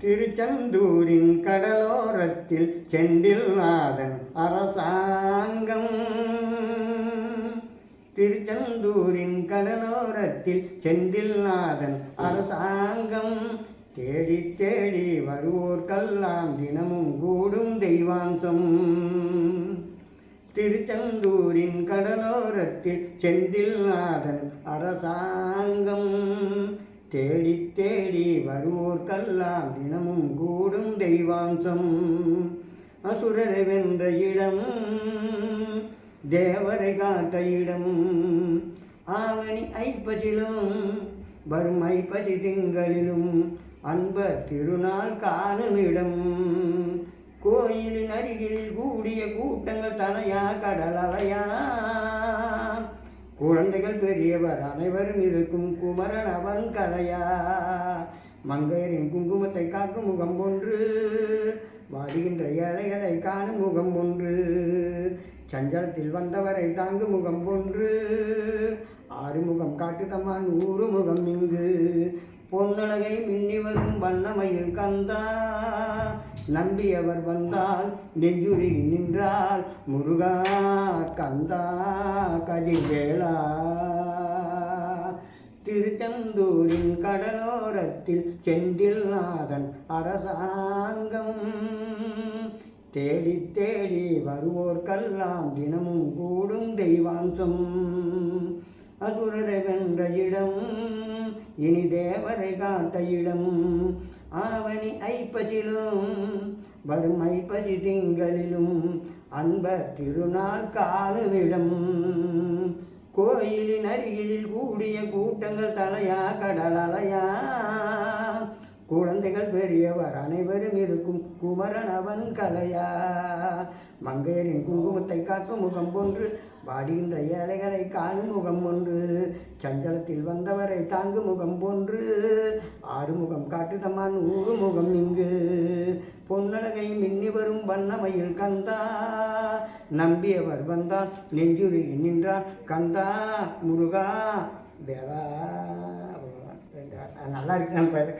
திருச்செந்தூரின் கடலோரத்தில் செந்தில் நாதன் அரசாங்கம். திருச்செந்தூரின் கடலோரத்தில் செந்தில் நாதன் அரசாங்கம். தேடி தேடி வருவோர்க்கெல்லாம் தினமும் கூடும் தெய்வாம்சம். திருச்செந்தூரின் கடலோரத்தில் செந்தில் நாதன் அரசாங்கம். தேடி தேடி வருவோர்க்கெல்லாம் தினமும் கூடும் தெய்வாம்சம். அசுரரை வென்ற இடம் தேவரை காத்த இடம் ஆவணி ஐப்பசிலும் வரும் ஐப்பசி திங்களிலும் அன்பர் திருநாள் காணும் இடம். கோயிலின் அருகில் கூடிய கூட்டங்கள் தலையா கடல் குழந்தைகள் பெரியவர் அனைவரும் இருக்கும் குமரன் அவன் கலையா மங்கையரின் குங்குமத்தை காக்கும் முகம் ஒன்று வாடுகின்ற ஏழைகளை காணும் முகம் ஒன்று சஞ்சலத்தில் வந்தவரை தாங்கும் முகம் ஒன்று ஆறுமுகம் காட்டுதம்மா நூறு முகம் இங்கு பொன்னழகை மின்னி வரும் வண்ணமையில் கந்தா நம்பியவர் வந்தால் நெஞ்சுரி நின்றால் முருகா கந்தா கதிர்வேளா திருச்செந்தூரின் கடலோரத்தில் செந்தில் நாதன் அரசாங்கம். தேடி தேடி வருவோர்க்கெல்லாம் தினமும் கூடும் தெய்வாம்சம். அசுரரை வென்ற இடம் இனி தேவரை காத்த இடம் ஆவணி ஐப்பசிலும் வரும் ஐப்பசி திங்களிலும் அன்ப திருநாள் காலுமிடம். கோயிலின் அருகிலில் கூடிய கூட்டங்கள் தலையா கடல் அலையா. குழந்தைகள் பெரியவர் அனைவரும் இருக்கும் குமரன் அவன் கலையா. மங்கையரின் குங்குமத்தை காக்கும் முகம் போன்று வாடுகின்ற ஏழைகளை காணும் முகம் ஒன்று. சஞ்சலத்தில் வந்தவரை தாங்கும் முகம் ஒன்று ஆறுமுகம் காட்டுதமான் ஊறு முகம் இங்கு. பொன்னழகை மின்னி வரும் வண்ணமையில் கந்தா. நம்பியவர் வந்தால் நெஞ்சுருகி நின்றார் கந்தா முருகா வேறா. நல்லா இருக்கு. கடைசி